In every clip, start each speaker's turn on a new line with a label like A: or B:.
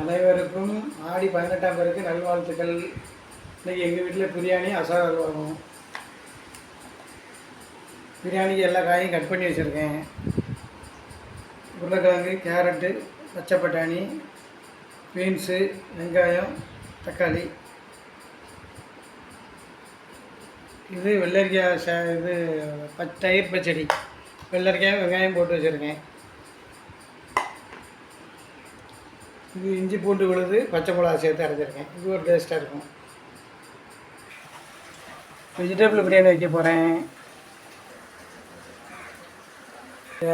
A: அனைவருக்கும் ஆடி பதினெட்டாம் பேருக்கு நல்வாழ்த்துக்கள். இன்றைக்கி எங்கள் வீட்டில் பிரியாணி அசாதல் வரும் பிரியாணிக்கு எல்லா காயும் கட் பண்ணி வச்சுருக்கேன். உருளைக்கிழங்கு கேரட்டு பச்சை பட்டாணி பீன்ஸு வெங்காயம் தக்காளி. இது வெள்ளரிக்காய் ச இது பச் தயிர் பச்சடி. வெள்ளரிக்காய் வெங்காயம் போட்டு வச்சுருக்கேன். இது இஞ்சி பூண்டு விழுது பச்சை மிளகா சேர்த்து அரைஞ்சிருக்கேன் இது ஒரு டேஸ்ட்டாக இருக்கும். வெஜிடபிள் பிரியாணி வைக்க போகிறேன்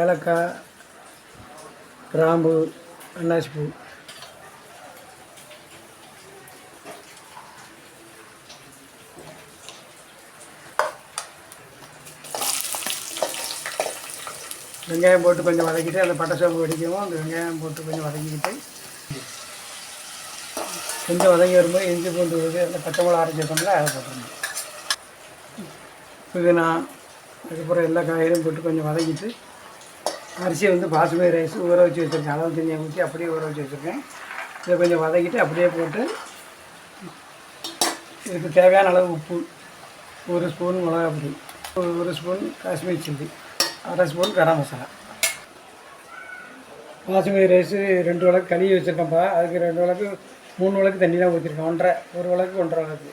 A: ஏலக்காய் கிராம்பு அன்னாசி பூ. வெங்காயம் போட்டு கொஞ்சம் வதக்கிட்டு அந்த பட்டை சோம்பு வெடிக்கவும் அந்த வெங்காயம் போட்டு கொஞ்சம் வதக்கிக்கிட்டு கொஞ்சம் வதங்கி வரும்போது இஞ்சி பூண்டு விழுது அந்த பச்சை மிளகா அரைச்சி வச்சோம்ல அதை போட்டுருணும் புதினா அதுக்கப்புறம் எல்லா காய்கறியும் போட்டு கொஞ்சம் வதக்கிட்டு அரிசியை வந்து பாசுமதி ரைஸ் ஊற வச்சு வச்சுருக்கேன். அளவு தண்ணியை ஊற்றி அப்படியே ஊற வச்சு வச்சுருக்கேன். இதை கொஞ்சம் வதக்கிட்டு அப்படியே போட்டு இதுக்கு தேவையான அளவு உப்பு ஒரு ஸ்பூன் மிளகா பொடி ஒரு ஒரு ஸ்பூன் காஷ்மீர் சில்லி அரை ஸ்பூன் கரம் மசாலா. பாசுமதி ரைஸு ரெண்டு விளக்கு கழுவி வச்சுருக்கேன்ப்பா. அதுக்கு ரெண்டு விளக்கு மூணு விளக்கு தண்ணி தான் ஊற்றிருக்கேன் ஒன்றரை ஒரு விளக்கு ஒன்றரை விளக்கு.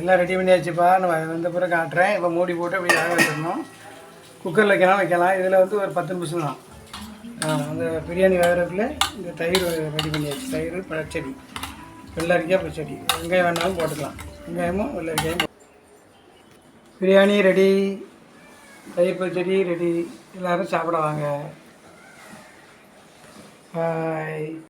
A: எல்லாம் ரெடி பண்ணியாச்சுப்பா. நான் வந்த பிறகு காட்டுறேன். இப்போ மூடி போட்டு அப்படி வேக வச்சிடணும். குக்கரில் வைக்கலாம் வைக்கலாம். இதில் வந்து ஒரு பத்து நிமிஷம் தான். அந்த பிரியாணி வேகிறதுக்குள்ள இந்த தயிர் ரெடி பண்ணியாச்சு. தயிர் பச்சடி வெள்ளரிக்காய் பச்சடி வெங்காயம் வேணாலும் போட்டுக்கலாம். வெங்காயமும் வெள்ளரிக்காயும் பிரியாணி ரெடி தயிர் பச்சடி ரெடி. எல்லோரும் சாப்பிட வாங்க பாய்